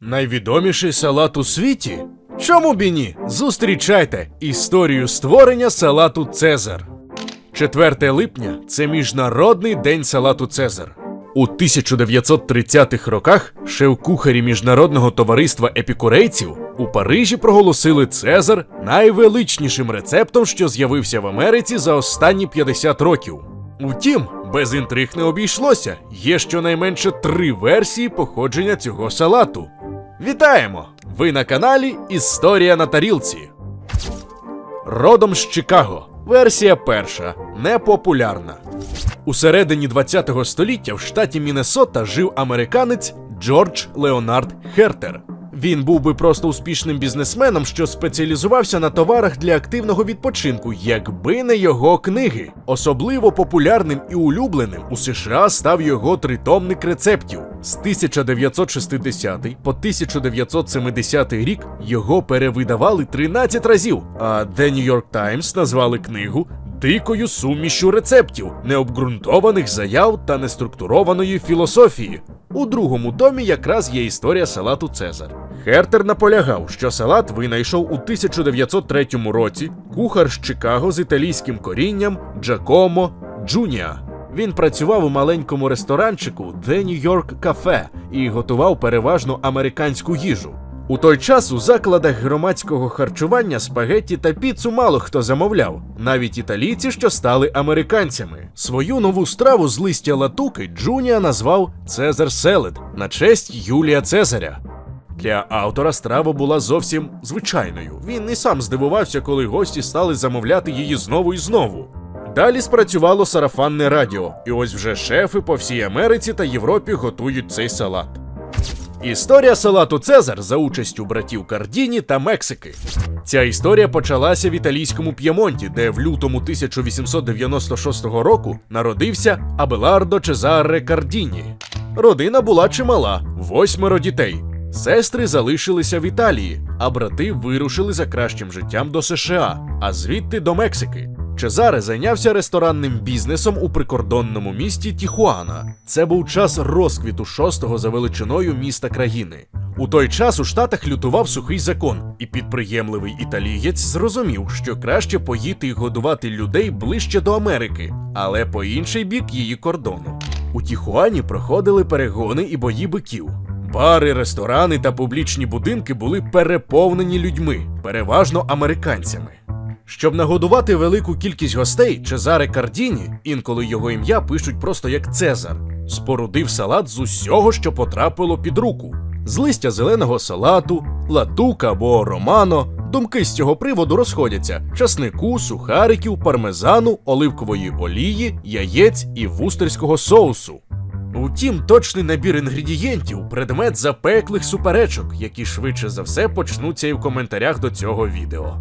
Найвідоміший салат у світі? Чому б і ні? Зустрічайте історію створення салату Цезар. 4 липня це Міжнародний день салату Цезар. У 1930-х роках шеф-кухарі Міжнародного товариства епікурейців у Парижі проголосили Цезар найвеличнішим рецептом, що з'явився в Америці за останні 50 років. Утім, без інтриг не обійшлося. Є щонайменше три версії походження цього салату. Вітаємо! Ви на каналі Історія на тарілці. Родом з Чикаго. Версія перша непопулярна. У середині 20-го століття в штаті Міннесота жив американець Джордж Леонард Хертер. Він був би просто успішним бізнесменом, що спеціалізувався на товарах для активного відпочинку, якби не його книги. Особливо популярним і улюбленим у США став його тритомник рецептів. З 1960 по 1970 рік його перевидавали 13 разів, а The New York Times назвали книгу дикою сумішю рецептів, необґрунтованих заяв та неструктурованої філософії. У другому томі якраз є історія салату Цезар. Хертер наполягав, що салат винайшов у 1903 році кухар з Чикаго з італійським корінням Джакомо Джуніа. Він працював у маленькому ресторанчику The New York Cafe і готував переважно американську їжу. У той час у закладах громадського харчування спагетті та піцу мало хто замовляв, навіть італійці, що стали американцями. Свою нову страву з листя латуки Джунія назвав Цезар Селед на честь Юлія Цезаря. Для автора страва була зовсім звичайною. Він і сам здивувався, коли гості стали замовляти її знову і знову. Далі спрацювало сарафанне радіо, і ось вже шефи по всій Америці та Європі готують цей салат. Історія салату Цезар за участю братів Кардіні та Мексики. Ця історія почалася в італійському П'ємонті, де в лютому 1896 року народився Абелардо Чезаре Кардіні. Родина була чимала восьмеро дітей. Сестри залишилися в Італії, а брати вирушили за кращим життям до США, а звідти до Мексики. Чезаре зайнявся ресторанним бізнесом у прикордонному місті Тіхуана. Це був час розквіту шостого за величиною міста країни. У той час у Штатах лютував сухий закон, і підприємливий італієць зрозумів, що краще поїти і годувати людей ближче до Америки, але по інший бік її кордону. У Тіхуані проходили перегони і бої биків. Бари, ресторани та публічні будинки були переповнені людьми, переважно американцями. Щоб нагодувати велику кількість гостей, Чезаре Кардіні, інколи його ім'я пишуть просто як Цезар, спорудив салат з усього, що потрапило під руку: з листя зеленого салату, латука або романо. Думки з цього приводу розходяться: часнику, сухариків, пармезану, оливкової олії, яєць і вустерського соусу. Утім, точний набір інгредієнтів предмет запеклих суперечок, які швидше за все почнуться і в коментарях до цього відео.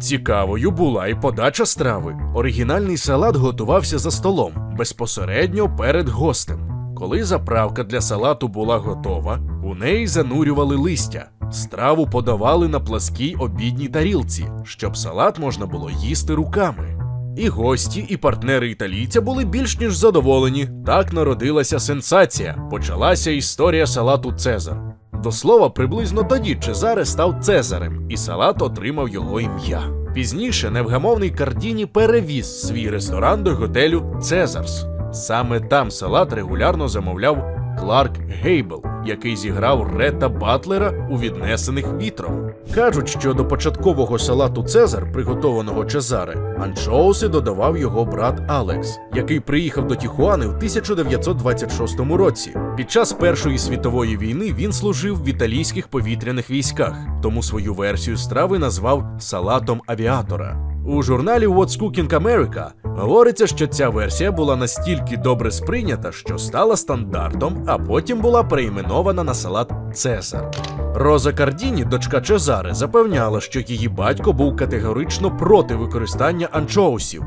Цікавою була і подача страви. Оригінальний салат готувався за столом, безпосередньо перед гостем. Коли заправка для салату була готова, у неї занурювали листя. Страву подавали на пласкій обідній тарілці, щоб салат можна було їсти руками. І гості, і партнери італійця були більш ніж задоволені. Так народилася сенсація. Почалася історія салату Цезар. До слова, приблизно тоді Чезаре став Цезарем, і салат отримав його ім'я. Пізніше невгамовний Кардіні перевіз свій ресторан до готелю Цезарс. Саме там салат регулярно замовляв Кларк Гейбл, який зіграв Рета Батлера у віднесених вітром. Кажуть, що до початкового салату Цезар, приготованого Чезаре, анчоуси додавав його брат Алекс, який приїхав до Тіхуани в 1926 році. Під час Першої світової війни він служив в італійських повітряних військах, тому свою версію страви назвав салатом авіатора. У журналі What's Cooking America говориться, що ця версія була настільки добре сприйнята, що стала стандартом, а потім була перейменована на салат Цезар. Роза Кардіні, дочка Чезаре, запевняла, що її батько був категорично проти використання анчоусів.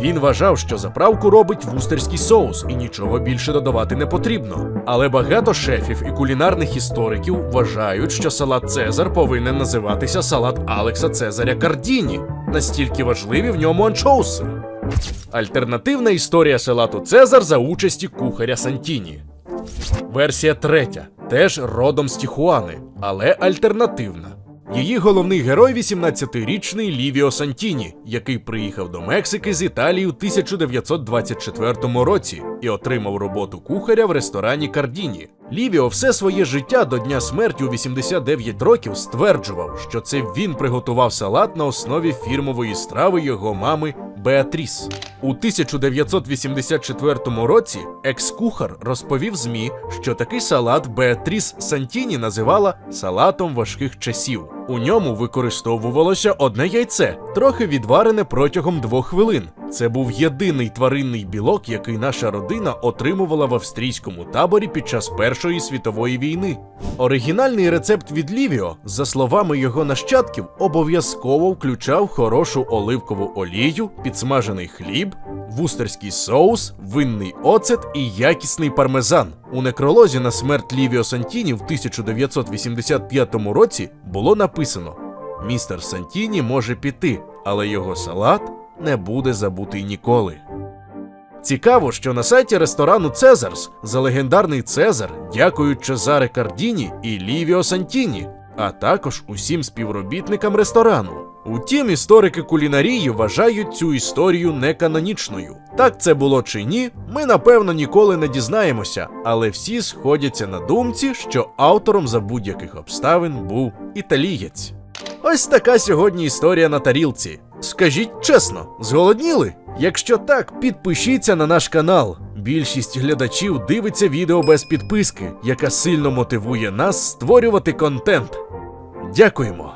Він вважав, що заправку робить вустерський соус і нічого більше додавати не потрібно. Але багато шефів і кулінарних істориків вважають, що салат Цезар повинен називатися салат Алекса Цезаря Кардіні. Настільки важливі в ньому анчоуси. Альтернативна історія салату Цезар за участі кухаря Сантіні. Версія третя теж родом з Тіхуани, але альтернативна. Її головний герой 18-річний Лівіо Сантіні, який приїхав до Мексики з Італії у 1924 році і отримав роботу кухаря в ресторані Кардіні. Лівіо все своє життя до дня смерті у 89 років стверджував, що це він приготував салат на основі фірмової страви його мами Беатріс. У 1984 році екс-кухар розповів ЗМІ, що такий салат Беатріс Сантіні називала салатом важких часів. У ньому використовувалося одне яйце, трохи відварене протягом двох хвилин. Це був єдиний тваринний білок, який наша родина отримувала в австрійському таборі під час Першої світової війни. Оригінальний рецепт від Лівіо, за словами його нащадків, обов'язково включав хорошу оливкову олію, підсмажений хліб, вустерський соус, винний оцет і якісний пармезан. У некролозі на смерть Лівіо Сантіні в 1985 році було написано: Містер Сантіні може піти, але його салат не буде забутий ніколи. Цікаво, що на сайті ресторану Цезарс за легендарний Цезар дякують Чезаре Кардіні і Лівіо Сантіні, а також усім співробітникам ресторану. Утім, історики кулінарії вважають цю історію неканонічною. Так це було чи ні, ми напевно ніколи не дізнаємося, але всі сходяться на думці, що автором за будь-яких обставин був італієць. Ось така сьогодні історія на тарілці. Скажіть чесно, зголодніли? Якщо так, підпишіться на наш канал. Більшість глядачів дивиться відео без підписки, яка сильно мотивує нас створювати контент. Дякуємо!